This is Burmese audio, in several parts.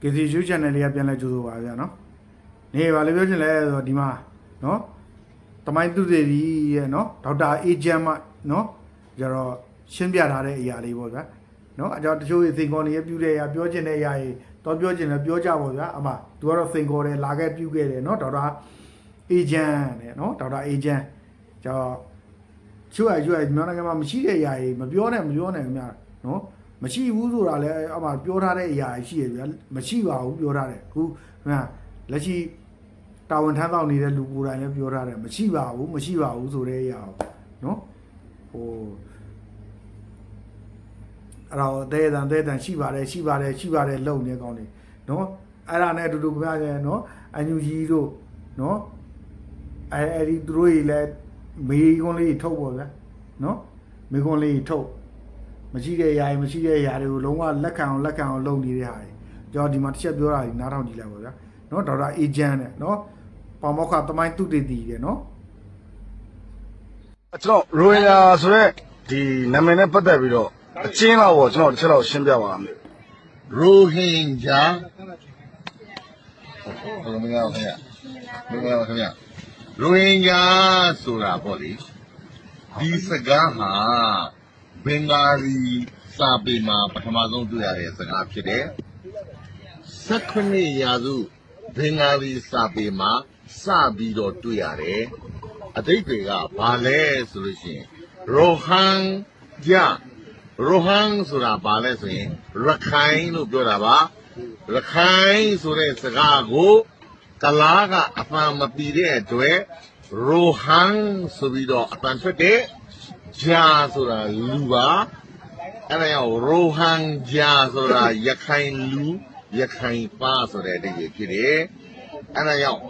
KCU channel လေးကပြန်လဲကြိုးဆိုပါဗျာနော်နေပါလေပြောချင်လဲဆိုတော့ဒီမှာနော်တမိုင်းသူတွေကြီးရဲ့နော်ဒေါက်တာအေဂျင့်မနော်ကျတော့ရှင်းပြထားတဲ့အရာလေးပေါ့ဗျာနော်အကြောင်းတချို့စိန်ခေါ်နေရပြုတဲ့အရာပြောချင်တဲ့အရာကြီးတော့ပြောချင်တယ်ပြောကြပါဗျာအမသူကတော့စိန်ခေါ်တယ်လာခဲ့ပြုခဲ့တယ်နော်ဒေါက်တာအေဂျင့်နဲ့နော်ဒေါက်တာအေဂျင့်ကျတော့ချွတ်ရချွတ်ရမြန်မာနိုင်ငံမှာမရှိတဲ့အရာကြီးမပြောနဲ့မပြောနဲ့ခင်ဗျာနော် မရှိဘူးဆိုတာလည်းအမှပြောထားတဲ့အရာကြီးရှိရဗျာမရှိပါဘူးပြောထားတယ်အခုခင်ဗျာလက်ရှိတာဝန်ထမ်းဆောင်နေတဲ့လူကိုယ်တိုင်လည်းပြောထားတယ်မရှိပါဘူးမရှိပါဘူးဆိုတဲ့အရာကိုနော်ဟိုအဲ့တော့အသေးအတန်အသေးအတန်ရှိပါတယ်ရှိပါတယ်ရှိပါတယ်လုံနေကောင်းနေနော်အဲ့ဒါနဲ့အတူတူခင်ဗျာကျနော်အန်ယူဂျီတို့နော်အဲအဲ့ဒီသူတို့ကြီးလည်းမေခွန်းလေးထုတ်ပေါ့ဗျာနော်မေခွန်းလေးထုတ် မရှိတဲ့ຢာတွေမရှိတဲ့ຢာတွေကိုလုံးဝလက်ခံအောင်လက်ခံအောင်လုပ်နေတဲ့ဟာတွေကျွန်တော်ဒီမှာတစ်ချက်ပြောတာကြီးနားထောင်ကြည့်လိုက်ပါဗျာနော်ဒေါက်တာအေဂျင့်နဲ့နော်ပေါမောက္ခတမိုင်းသူတေတီတဲ့နော်ကျွန်တော်ရိုဟင်ဂျာဆိုရက်ဒီနာမည်နဲ့ပတ်သက်ပြီးတော့အချင်းလောက်ပေါ့ကျွန်တော်တစ်ချက်လောက်ရှင်းပြပါမယ်ရိုဟင်ဂျာဟုတ်ကဲ့မင်္ဂလာပါခင်ဗျမင်္ဂလာပါခင်ဗျရိုဟင်ဂျာဆိုတာပေါ့လေဒီစကားဟာ ဘင်္ဂါလီစာပေမှာပထမဆုံးတွေ့ရတဲ့စကားဖြစ်တယ်16ရာစုဘင်္ဂါလီစာပေမှာစပြီးတော့တွေ့ရတယ်အတိတ်တွေကဘာလဲဆိုလို့ရှိရင်ရိုဟန်ဂျာရိုဟန်ဆိုတာဘာလဲဆိုရင်ရခိုင်လို့ပြောတာပါရခိုင်ဆိုတဲ့စကားကိုကလားကအမှန်မပီတဲ့အတွက်ရိုဟန်ဆိုပြီးတော့အတန်ထွက်တဲ့ ဂျာဆိုတာလူပါအဲ့ဒါကြောင့်ရိုဟန်ဂျာဆိုတာရခိုင်လူရခိုင်ပါဆိုတဲ့အဓိပ္ပာယ်ဖြစ်တယ်အဲ့ဒါကြောင့်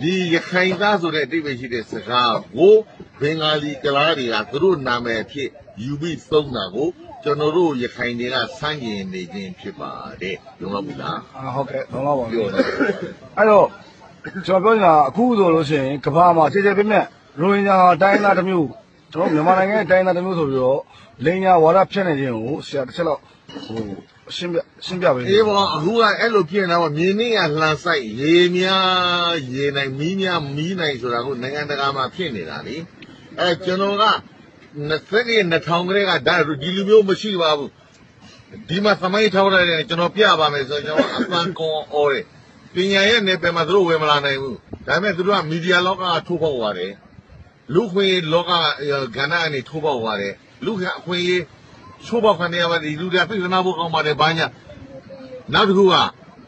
ဒီရခိုင်သားဆိုတဲ့အဓိပ္ပာယ်ရှိတဲ့စကားကိုဘင်္ဂါလီကလားတွေကသူတို့နာမည်အဖြစ်ယူပြီးသုံးတာကိုကျွန်တော်တို့ရခိုင်တွေကစမ်းကျင်နေခြင်းဖြစ်ပါတယ်လုံးဝဘူးလားအာဟုတ်ကဲ့လုံးလောက်ပါပြောပြောတယ်အဲ့တော့ကျွန်တော်ပြောနေတာအခုဆိုလို့ရှိရင်ကမ္ဘာမှာခြေခြေပြည့်ပြည့်ရိုဟင်ဂျာတိုင်းသားတစ်မျိုး ကျွန်တော်မြန်မာနိုင်ငံရဲ့တိုင်းသားတစ်မျိုးဆိုပြီးတော့လိန်ညာဝါဒဖြတ်နေခြင်းကိုဆရာတစ်ချက်လောက်ဟိုရှင်းပြရှင်းပြပေးအေးဘောအခုကအဲ့လိုဖြစ်နေတာကမြင်းနေရလှန်ဆိုင်ရေများရေနိုင်မီးများမီးနိုင်ဆိုတာကိုနိုင်ငံတကာမှာဖြစ်နေတာလေအဲကျွန်တော်က20ရက်2000ကလေးကဒါဒီလူမျိုးမရှိပါဘူးဒီမှာသမိုင်းထောက်ရတယ်ကျွန်တော်ပြပါမယ်ဆိုတော့ကျွန်တော်အပန်ကွန်အော်တယ်ပညာရဲ့နယ်ပယ်မှာသူတို့ဝင်မလာနိုင်ဘူးဒါပေမဲ့သူတို့ကမီဒီယာလောကကထိုးဖောက်ပါတယ် လူခွင့်လောကကဏ္ဍအနေထိုးဖောက်ပါတယ်လူခွင့်အခွင့်အရေးချိုးဖောက်ခံနေရပါတယ်ဒီလူတွေကပြဿနာဖို့ကောင်းပါတယ်ဘာညာနောက်တစ်ခုက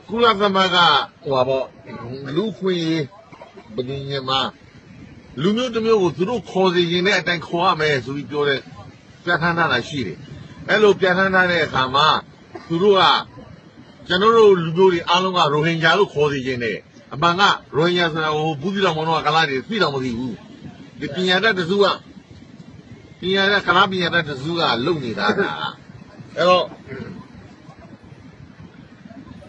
ကုလသမဂ္ဂဟိုပါပေါ့လူခွင့်ရေးပဋိညာဉ်မှာလူမျိုးတစ်မျိုးကိုသူတို့ခေါ်စီရင်တဲ့အတိုင်းခေါ်ရမယ်ဆိုပြီးပြောတဲ့ပြဋ္ဌာန်းထားတာရှိတယ်အဲ့လိုပြဋ္ဌာန်းထားတဲ့အခါမှာသူတို့ကကျွန်တော်တို့လူမျိုးတွေအားလုံးကရိုဟင်ဂျာလို့ခေါ်စီရင်တယ်အမှန်ကရိုဟင်ဂျာဆိုတာဟိုဘူးပြည်တော်မောင်တော်ကကလားတွေသိတော်မသိဘူး ဒီပညာတတ်တစုကပညာတတ်ကလားပညာတတ်တစုကလုံနေတာကအဲ့တော့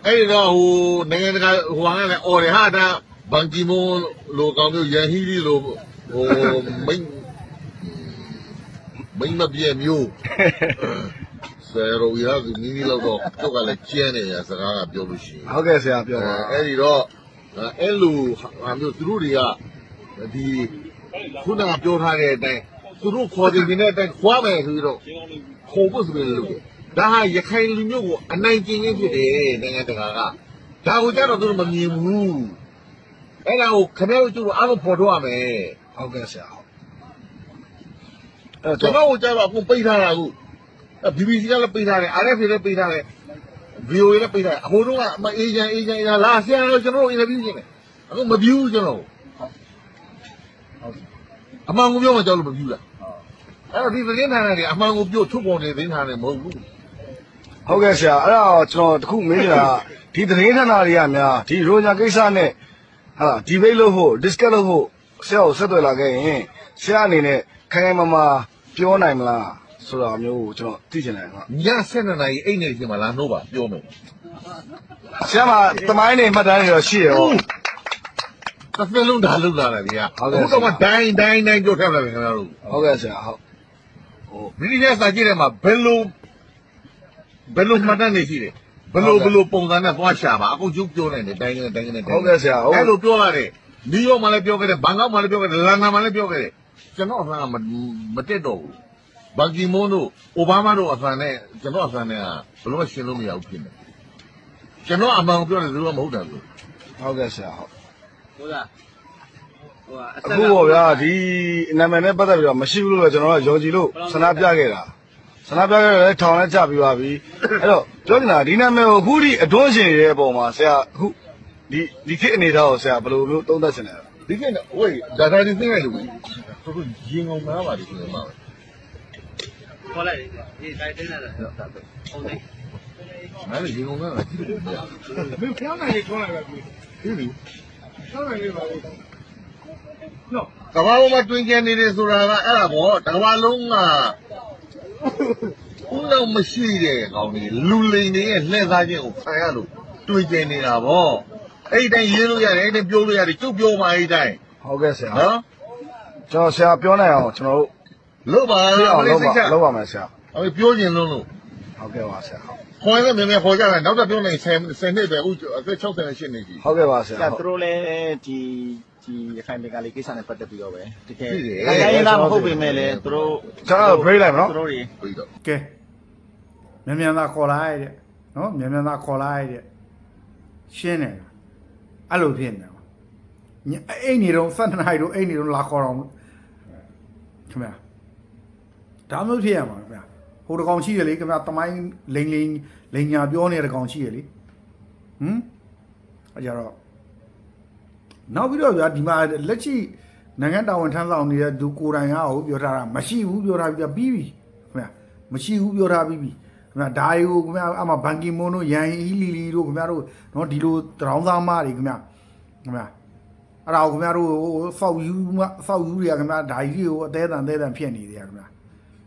အဲ့ဒီတော့ဟိုနိုင်ငံတကာဟိုဟာကလည်းအော်တယ်ဟာဒါဘန်ကီမွန်လိုကောင်မျိုးရန်ဟီလီလိုဟိုမိန်မိန်မပြည့်မျိုးဆယ်ရိုရကနီးနီးလောက်တော့တော့ကလည်းကျန်းနေရစကားကပြောလို့ရှိရင်ဟုတ်ကဲ့ဆရာပြောပါအဲ့ဒီတော့အဲ့လိုဟာမျိုးသူတို့တွေကဒီ ခုနကပြောထားတဲ့အတိုင်းသူတို့ခေါ်တင်နေတဲ့အတိုင်းခွာမယ်ဆိုပြီးတော့ခေါ်ဖို့ဆိုပြီးလို့ဒါဟာရခိုင်လူမျိုးကိုအနိုင်ကျင့်ခြင်းဖြစ်တယ်နိုင်ငံတကာကဒါကိုကြတော့သူတို့မမြင်ဘူးအဲ့ဒါကိုခင်ဗျားတို့ကျတော့အားလုံးပေါ်တော့ရမယ်ဟုတ်ကဲ့ဆရာဟုတ်အဲ့ကျွန်တော့တော်ကိုကြတော့အခုပိတ်ထားတာအခု BBC ကလည်းပိတ်ထားတယ် RFA လည်းပိတ်ထားတယ် VOA လည်းပိတ်ထားတယ်အဟိုတုန်းကအမအေဂျင့်အေဂျင့်လာဆရာတို့ကျွန်တော်တို့ interview နေတယ်အခုမပြူးကျွန်တော် အမှန်ကိုပြောမှကြောက်လို့မပြူလားအဲ့တော့ဒီသတင်းဌာနတွေအမှန်ကိုပြောထုတ်ပေါ်နေသတင်းဌာနတွေမဟုတ်ဘူးဟုတ်ကဲ့ဆရာအဲ့တော့ကျွန်တော်တခုမေးချင်တာကဒီသတင်းဌာနတွေကများဒီရိုဟင်ဂျာကိစ္စနဲ့ဟာဒီဘိတ်လို့ဖို့ discuss လို့ဖို့ဆရာကိုဆက်သွယ်လာခဲ့ရင်ဆရာအနေနဲ့ခိုင်ခိုင်မာမာပြောနိုင်မလားဆိုတာမျိုးကိုကျွန်တော်သိချင်တယ်ကွာည7နာရီအိတ်နေချိန်မှာလာနှုတ်ပါပြောမယ်ဆရာမတမိုင်းနေမှတ်တမ်းတွေတော့ရှိရရော တစ်သက်လုံးဒါလုပ်လာတယ်ဗျာဟုတ်ကဲ့ အခုတော့မှဒိုင်းဒိုင်းဒိုင်းပြောထည့်လာတယ်ခင်ဗျားတို့ဟုတ်ကဲ့ဆရာဟုတ်ဗြိတိန်စာကြည့်တယ်မှာဘယ်လိုဘယ်လိုမှတ်တမ်းနေရှိတယ်ဘယ်လိုဘယ်လိုပုံစံနဲ့သွားရှာပါအခုကျုပ်ပြောနေတယ်တိုင်းကနေတိုင်းကနေတိုင်းဟုတ်ကဲ့ဆရာဟုတ် အဲ့လိုပြောရတယ်နယူးယောက်မှာလည်းပြောခဲ့တယ်ဘန်ကောက်မှာလည်းပြောခဲ့တယ်လန်ဒန်မှာလည်းပြောခဲ့တယ်ကျွန်တော်အဆန်ကမမတက်တော့ဘူးဘန်ကီမွန်းတို့အိုဘားမားတို့အဆန်နဲ့ကျွန်တော်အဆန်နဲ့ကဘယ်လိုမှရှင်းလို့မရဘူးဖြစ်နေကျွန်တော်အမှန်ကိုပြောတယ်သူကမဟုတ်တယ်လို့ဟုတ်ကဲ့ဆရာဟုတ် ဟုတ်လားဟိုကအအခုပေါ့ဗျာဒီနာမည်နဲ့ပတ်သက်ပြီးတော့မရှိဘူးလို့ပဲကျွန်တော်ကယုံကြည်လို့ဆန္ဒပြခဲ့တာဆန္ဒပြခဲ့တယ်ထောင်လဲကြပြီးပါပြီအဲ့တော့ပြောချင်တာဒီနာမည်ကိုအခုဒီအတွန်းရှင်ရဲ့အပေါ်မှာဆရာအခုဒီဒီခေတ်အနေထားကိုဆရာဘယ်လိုမျိုးသုံးသပ်ချင်လဲဒီကနေ့ဝေးဒါဒါဒီသိနေလို့သူတို့ရင်ကုန်သားပါဒီကနေ့မှာခေါ်လိုက်တယ်ဒီတိုင်းတင်းလာတယ်ဟုတ်တယ်ဟုတ်တယ်ငါလည်းရင်ကုန်သားကကြည့်လို့မရမင်းဖျောင်းနိုင်လေးထွန်းလိုက်ပါပြီဘူးဒီ ဖျောင်းနိုင်လေးပါဘူးနော်ကဘာပေါ်မှာတွင်ကျန်နေတယ်ဆိုတာကအဲ့ဒါပေါ့တကဘာလုံးကဦးလုံးမရှိတဲ့ကောင်ကြီးလူလိန်တွေရဲ့လှည့်စားခြင်းကိုခံရလို့တွင်ကျန်နေတာပေါ့အဲ့ဒီတိုင်းရေးလို့ရတယ်အဲ့ဒီပြောလို့ရတယ်ကျုပ်ပြောမှအဲ့ဒီတိုင်းဟုတ်ကဲ့ဆရာနော်ကျွန်တော်ဆရာပြောနိုင်အောင်ကျွန်တော်တို့လို့ပါပြလားအောင်ဘယ်လုပ်စိပါတ်ချလုပ်ပါမယ်ဆရာအဲ့ပြောခြင်းလုံးလို့ဟုတ်ကဲ့ပါဆရာ ဟုတ်ခေါ်ရမယ်မယ်ခေါ်ကြတယ်နောက်တော့ပြောနေ10 10နှစ်ပဲဦးအသက်68နေပြီဟုတ်ကဲ့ပါဆရာဒါဟုသူတ်တို့လည်းဒီဒီရခိုင်ပြည်ကလေးကိစ္စနဲ့ပတ်သက်ပြီးတော့ပဲတကယ်ဖြစ်တယ်တိုင်းရင်းသားမဟုတ်ပေမဲ့လည်းသူတို့ကျွန်တော် break လိုက်မနော်သူတို့တွေပြီးတော့ကဲမြန်မြန်သာခေါ်လိုက်တဲ့နော်မြန်မြန်သာခေါ်လိုက်တဲ့ရှင်းတယ်အဲ့လိုဖြစ်နေတယ်ညအိတ်နေတော့7နှစ်တော့အိတ်နေတော့လာခေါ်တော့ခင်ဗျာဒါမျိုးဖြစ်ရမှာခင်ဗျာ ဟိုတကောင်ရှိရလေခင်ဗျာတမိုင်းလိန်လိန်လိန်ညာပြောနေတဲ့ကောင်ရှိရလေဟမ်အကြတော့နောက်ပြီးတော့ဗျာဒီမှာလက်ရှိနိုင်ငံတော်ဝန်ထမ်းဆောင်နေတဲ့သူကိုယ်တိုင်ကဟိုပြောထားတာမရှိဘူးပြောထားပြီးတော့ပြီးပြီခင်ဗျာမရှိဘူးပြောထားပြီးပြီခင်ဗျာဒါတွေကိုခင်ဗျာအမှဘန်ကီမွန်းတို့ရန်ဟီလီလီတို့ခင်ဗျာတို့နော်ဒီလိုတရောင်းသားမတွေခင်ဗျာခင်ဗျာအဲ့ဒါကိုခင်ဗျားတို့ဟိုစောက်ယူမစောက်ယူတွေကခင်ဗျာဒါကြီးတွေကိုအသေးအံအသေးအံဖြစ်နေတယ်ခင်ဗျာ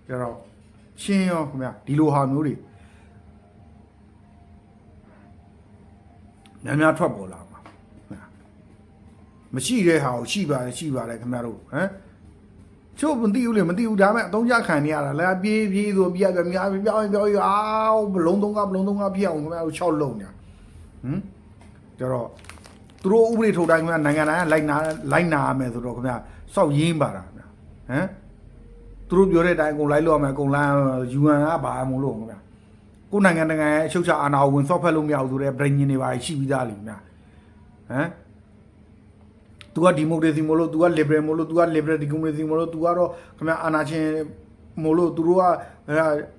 ကျတော့ ရှင်းရောခင်ဗျာဒီလိုဟာမျိုးတွေများများထွက်ပေါ်လာမှာခင်ဗျာမရှိတဲ့ဟာကိုရှိပါတယ်ရှိပါတယ်ခင်ဗျားတို့ဟမ်ချို့မသိဘူးလေမသိဘူးဒါပေမဲ့အသုံးချခံနေရတာလဲပြေးပြေးဆိုပြပြများပြောင်းပြောင်းအာဘလုံးသုံးကဘလုံးသုံးကပြအောင်ခင်ဗျားတို့6လုံးညာဟမ်ကျတော့သူတို့ဥပဒေထုတ်တိုင်းကနိုင်ငံတိုင်းကလိုက်နာလိုက်နာရမယ်ဆိုတော့ခင်ဗျာစောက်ရင်းပါတာခင်ဗျာဟမ် သူတို့ပြောတဲ့အတိုင်းအကုန်လိုက်လို့ရမယ်အကုန်လမ်း UN ကဘာမှမလို့ခင်ဗျာကိုယ်နိုင်ငံနိုင်ငံရဲ့အချုပ်ချာအာဏာကိုဝင်ဆော့ဖက်လို့မရဘူးဆိုတဲ့ပြည်ညင်တွေပါရှိပြီးသားလေခင်ဗျာဟမ်သူကဒီမိုကရေစီမလို့သူက liberal မလို့သူက liberal ဒီမိုကရေစီမလို့သူကတော့ခင်ဗျာအာဏာရှင်မလို့သူတို့က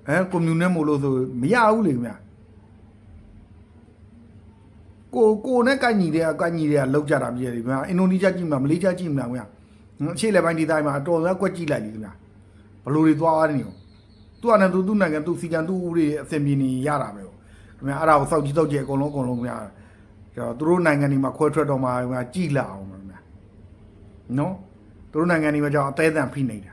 ဟမ်ကွန်မြူနစ်မလို့ဆိုမရဘူးလေခင်ဗျာကိုကိုနဲ့ကန့်ညီတဲ့ကန့်ညီတဲ့လောက်ကြတာပြည့်တယ်ခင်ဗျာအင်ဒိုနီးရှားကြည့်မှာမလေးရှားကြည့်မှာခင်ဗျာအရှေ့လက်ပိုင်းဒေသမှာအတော်များကွက်ကြည့်လိုက်ပြီခင်ဗျာ ဘလို့တွေသွားနေရောသူကလည်းသူသူ့နိုင်ငံသူစီကံသူ့ဥပဒေအစင်ပြေနေရတာပဲခင်ဗျာအဲ့ဒါကိုစောက်ကြည့်စောက်ကြည့်အကုန်လုံးအကုန်လုံးခင်ဗျာကျတော့သူတို့နိုင်ငံတွေမှာခွဲထွက်တော့မှာခင်ဗျာကြည်လာအောင်ခင်ဗျာနော်သူတို့နိုင်ငံတွေမှာကြောင့်အသေးအံဖိနေတာ